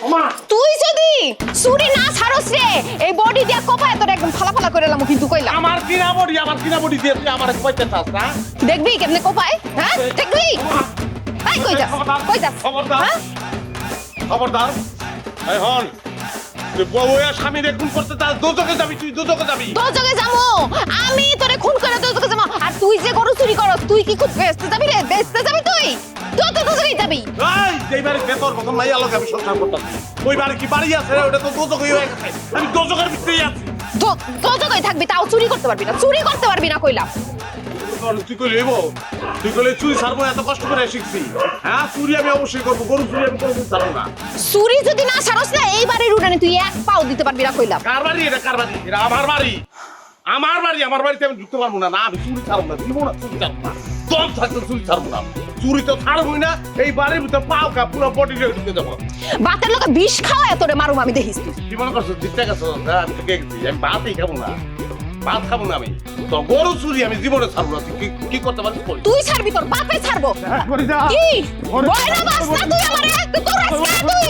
তুই যদি চুরি না ছাড়স রে এই বডি দিয়া কোপায় তোর একদম ফালা ফালা করে এলাম কিন্তু কইলাম। আমার কিনা বডি আমার কিনা বডি দিয়ে তুই আমার কইতে চাস না দেখবি কেমনে কোপায় হ্যাঁ? দেখবি? এই কই যাস? কই যাস? খবরদার। হ্যাঁ? খবরদার। এই হন। তুই বউ আর স্বামী রে খুন করতে চাস দুজকে যাবি তুই দুজকে যাবি। তোর জায়গায় যাব। আমি তোরে খুন করে যাব। আর তুই যে গরু চুরি করস তুই কি খুব বেচতে যাবি রে? বেচতে যাবি তুই তুই তো তোর জায়গায় যাবি। এই যেই বাড়ি বেতর মতন মাইয়া লোক আমি সংসার করতাম। ওই বাড়ি কি বাড়ি আছে রে? ওটা তো দুজকই হয়ে গেছে। আমি দুজকের ভিতরেই আছি। তো- থাকবি তাও চুরি করতে পারবি না। চুরি করতে পারবি না কইলাম। তুই কইলে এবো তুই কইলে চুরি ছাড়বো এত কষ্ট করে শিখছি। হ্যাঁ চুরি আমি অবশ্যই করব গরু চুরি আমি কোনোদিন ছাড়বো না। চুরি যদি না ছাড়স না এই বাড়ির তুই এক পাও দিতে পারবি না কইলাম। কার বাড়ি এটা কার বাড়ি? এটা আমার বাড়ি। আমার বাড়ি আমার বাড়িতে আমি ঢুকতে পারব না। না আমি চুরি ছাড়বো না দিব না চুরি ছাড়বো না। দম থাকতে চুরি ছাড়বো না। চুরি তো ছাড়বই না এই বাড়ির ভিতরে পাও কা পুরো বডি ঢুকে যাব বাতের লোকে বিষ খাওয়া তোরে মারুম আমি দেখিস। তুই কি মনে করছ? আছো হ্যাঁ, আমি তো গেছি আমি ভাতই খাব না। ভাত খাব না আমি। তো গরু চুরি আমি জীবনে ছাড়বো না তুই কি- কি করতে পারবি। তুই ছাড়বি তোর বাপে ছাড়বো। হ্যাঁ, করি যা। কি? বলে না বাস না তুই আমারে তোর আজকে তুই।